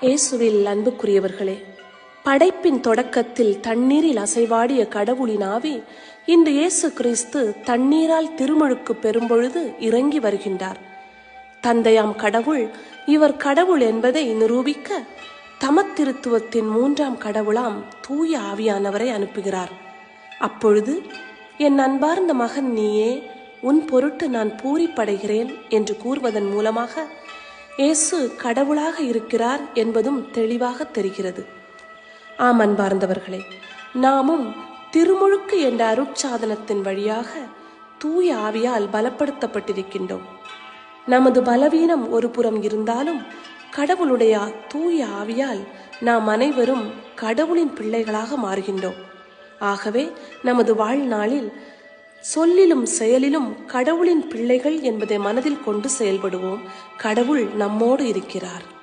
இயேசுவில் அன்புக்குரியவர்களே படைப்பின் தொடக்கத்தில் தண்ணீரில் அசைவாடிய கடவுளின் ஆவி இன்று இயேசு கிறிஸ்து தண்ணீரால் திருமுழுக்கு பெறும்பொழுது இறங்கி வருகின்றார். தந்தையாம் கடவுள் இவர் கடவுள் என்பதை நிரூபிக்க தமத்திருத்துவத்தின் மூன்றாம் கடவுளாம் தூய ஆவியானவரை அனுப்புகிறார். அப்பொழுது என் அன்பார்ந்த மகன் நீயே உன் பொருட்டு நான் பூரிப்படைகிறேன் என்று கூறுவதன் மூலமாக இயேசு கடவுளாக இருக்கிறார் என்பதும் தெளிவாக தெரிகிறது. ஆம் அன்பார்ந்தவர்களே நாமும் திருமுழுக்கு என்ற அருட்சாதனத்தின் வழியாக தூய ஆவியால் பலப்படுத்தப்பட்டிருக்கின்றோம். நமது பலவீனம் ஒரு புறம் இருந்தாலும் கடவுளுடைய தூய ஆவியால் நாம் அனைவரும் கடவுளின் பிள்ளைகளாக மாறுகின்றோம். ஆகவே நமது வாழ்நாளில் சொல்லிலும் செயலிலும் கடவுளின் பிள்ளைகள் என்பதை மனதில் கொண்டு செயல்படுவோம். கடவுள் நம்மோடு இருக்கிறார்.